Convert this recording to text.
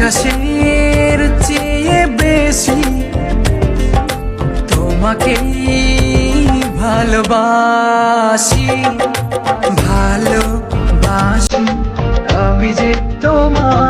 আকাশের চেয়ে বেশি তোমাকে ভালোবাসি ভালোবাসি। আমি যে তোমার